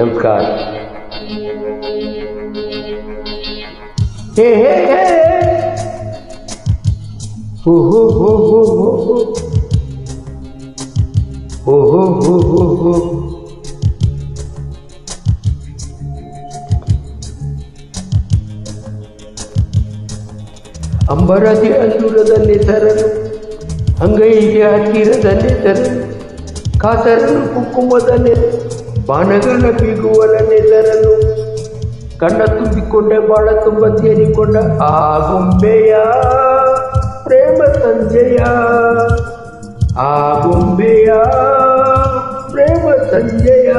नमस्कार हे हे हे ओ हो हो हो हो हो ओ हो हो हो हो ಅಂಬರದಿ ಅಂದುರದ ನೆಸರನು ಅಂಗೈಗೆ ಹತ್ತಿರದ ನೆಸರನು ಕಾಸರನು ಕುಂಕುಮದಲ್ಲಿ ಬಾಣಗಳ ಬೀಗುವಲನೆಲ್ಲರನ್ನು ಕಣ್ಣ ತುಂಬಿಕೊಂಡೆ, ಬಾಳ ತುಂಬ ಸೇರಿಕೊಂಡ ಆ ಗೊಂಬೆಯ ಪ್ರೇಮ ಸಂಜೆಯ. ಆ ಗೊಂಬೆಯ ಪ್ರೇಮ ಸಂಜೆಯ.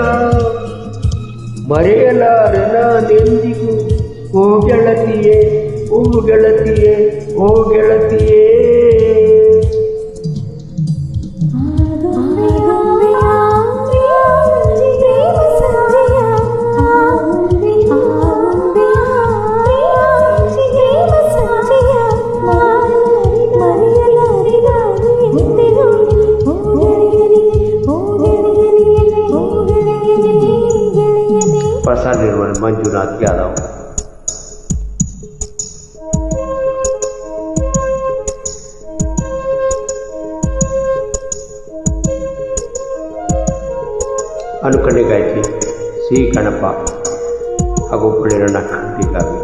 ಮರೆಯಲಾರೆ ನಾನೆಂದಿಗೂ ಓ ಗೆಳತಿಯೇ ಓ ಗೆಳತಿಯೇ ಓ ಗೆಳತಿಯೇ. मंजुनाथ यादव ಅನುಕರಣೆ ಗಾಯತ್ರಿ ಸಿ ಕಣಪ್ಪ ಹಾಗೂ ಪುಳಿರಣ್ಣ ಖಂಡಿಗಾಗಿ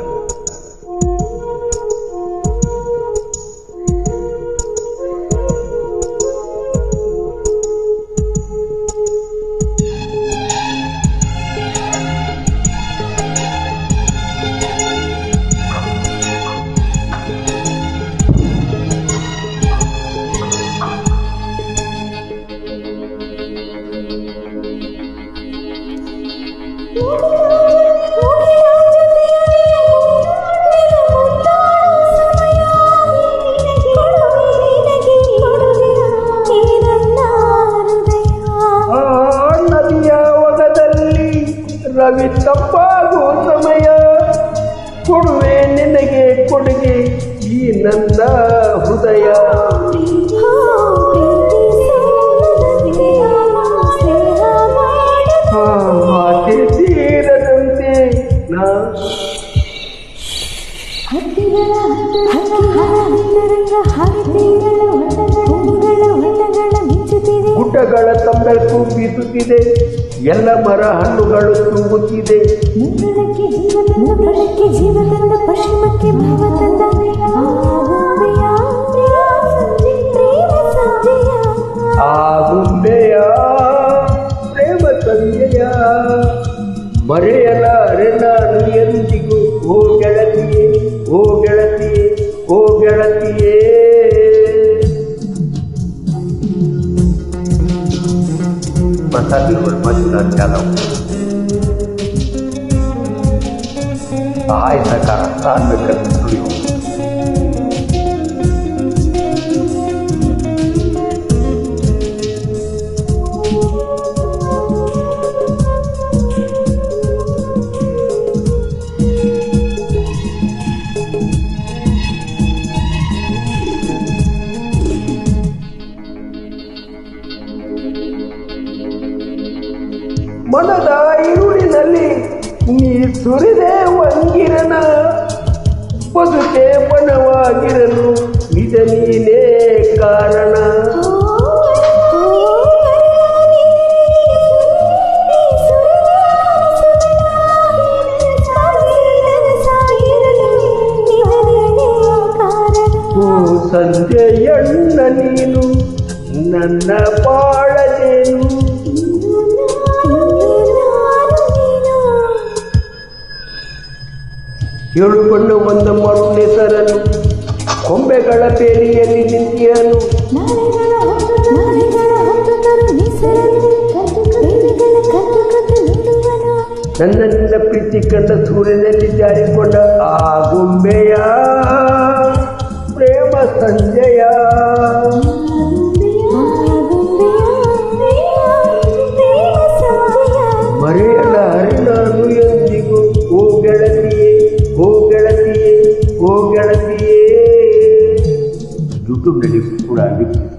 ರವಿ ತಪ್ಪಾಗುವ ಸಮಯ. ಕೊಡುವೆ ನಿನಗೆ ಕೊಡುಗೆ ಈ ನನ್ನ ಹೃದಯ. ಗುಡ್ಡಗಳ ತಂಬೆಳಕು ಬೀಸುತ್ತಿದೆ ಎಲ್ಲ ಮರ ಹಣ್ಣುಗಳು ತುಂಬುತ್ತಿದೆ. ಜೀವ ತಂದ ಪಶ್ಚಿಮಕ್ಕೆ ಭಾವ ತಂದ ಆ ಗೊಂಬೆಯ ಪ್ರೇಮ ತಂದೆಯ ಮರೆಯಲ ನಾನು ಎಂದಿಗೂ ಓ ಗೆಳತಿಯೇ ಓ ಗೆಳತಿಯೇ ಓ ಗೆಳತಿಯೇ. Sabir bermajulah jalan. Tahai sekarang tak dekat beliau. ಮನದ ಇರುಳಿನಲ್ಲಿ ನೀ ಸುರಿದೆ ವಂಗಿರನ ಬದುಕೆ ಬಣವಾಗಿರಲು ನಿಜ ನೀನೇ ಕಾರಣ ಸಂಜೆಯಣ್ಣ ನೀನು ನನ್ನ ಏಳುಕೊಂಡು ಒಂದಮ್ಮ ಸರನು ಕೊಂಬೆಗಳ ಬೇಲಿಯಲ್ಲಿ ನಿಂತಿಯನು. ನನ್ನನ್ನಿಂದ ಪ್ರೀತಿ ಕಂಡ ಸೂರ್ಯನಲ್ಲಿ ಜಾರಿಕೊಂಡ ಆ ಗುಂಬೆಯ ಪ್ರೇಮ ಸಂಜಯ. पूरा पुरावित